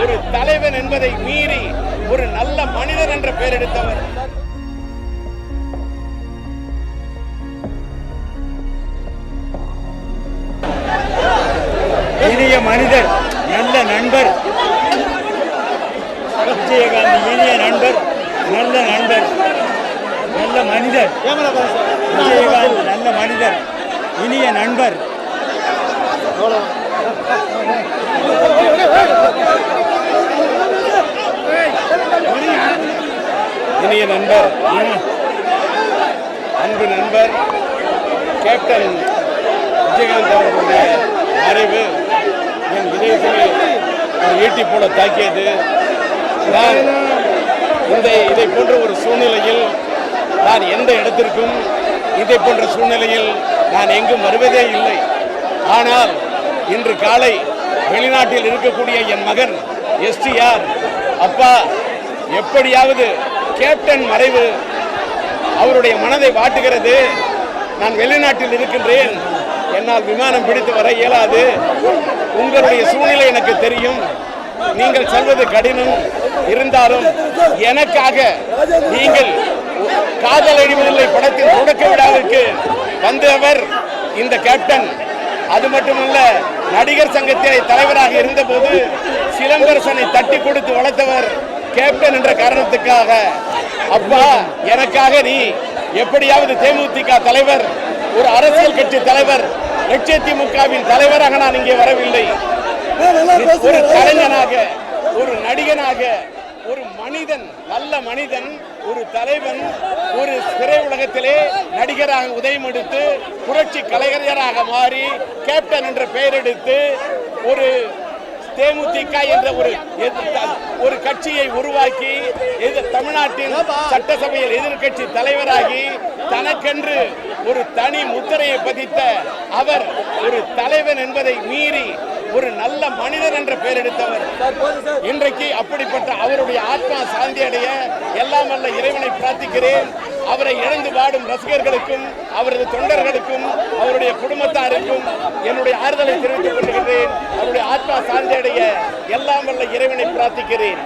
ஒரு தலைவன் என்பதை மீறி ஒரு நல்ல மனிதர் என்ற பெயர் எடுத்தவர். இனிய மனிதர் நல்ல நண்பர். விஜயகாந்த் இனிய நண்பர் நல்ல நண்பர். நல்ல மனிதர். விஜயகாந்த் நல்ல மனிதர். இனிய நண்பர். இனிய நண்பர் அன்பு நண்பர் கேப்டன் விஜயகாந்த் அவர்களுடைய மறைவு என் இதயத்திலே ஒரு ஈட்டி போல தாக்கியது. நான் இந்த இதை போன்ற ஒரு சூழ்நிலையில் நான் எந்த இடத்திற்கும் இதை போன்ற சூழ்நிலையில் நான் எங்கும் வருவதே இல்லை. ஆனால் இன்று காலை வெளிநாட்டில் இருக்கக்கூடிய என் மகன் எஸ்டிஆர் அப்பா எப்படியாவது கேப்டன் மறைவு அவருடைய மனதை வாட்டுகிறது. நான் வெளிநாட்டில் இருக்கின்றேன். என்னால் விமானம் பிடித்து வர இயலாது. உங்களுடைய சூழ்நிலை எனக்கு தெரியும். நீங்கள் சொல்வது கடினம். இருந்தாலும் எனக்காக நீங்கள் காதல் அடிவதில்லை படத்தின் தொடக்க விழாவிற்கு வந்தவர் இந்த கேப்டன். அது மட்டுமல்ல நடிகர் சங்கத்தினை தலைவராக இருந்தபோது சிலம்பரசனை தட்டி கொடுத்து வளர்த்தவர் கேப்டன் என்ற காரணத்துக்காக. அப்பா எனக்காக நீ எப்படியாவது தேமுதிக தலைவர் ஒரு அரசியல் கட்சி தலைவர் லட்சத்திமுகவின் தலைவராக நான் இங்கே வரவில்லை. ஒரு கலைஞனாக ஒரு நடிகனாக ஒரு மனிதன் நல்ல மனிதன் ஒரு தலைவன் ஒரு திரை உலகத்திலே நடிகராக உதயம் எடுத்து புரட்சி கலைஞராக மாறி கேப்டன் என்ற பெயர் எடுத்து ஒரு தேமுதிக என்ற ஒரு ஒரு கட்சியை உருவாக்கி தமிழ்நாட்டின் சட்டசபையில் எதிர்க்கட்சி தலைவராகி தனக்கென்று ஒரு தனி முத்திரையை பதித்த அவர் ஒரு தலைவன் என்பதை மீறி ஒரு நல்ல மனிதன் என்ற பெயர் எடுத்தவர். இன்றைக்கு அப்படிப்பட்ட அவருடைய ஆத்மா சாந்தி அடைய எல்லாம் வல்ல இறைவனை பிரார்த்திக்கிறேன். அவரை இழந்து வாடும் ரசிகர்களுக்கும் அவரது தொண்டர்களுக்கும் அவருடைய குடும்பத்தாருக்கும் என்னுடைய ஆறுதலை கொள்கிறேன் அவருடைய எல்லாம் வல்ல இறைவனை பிரார்த்திக்கிறேன்.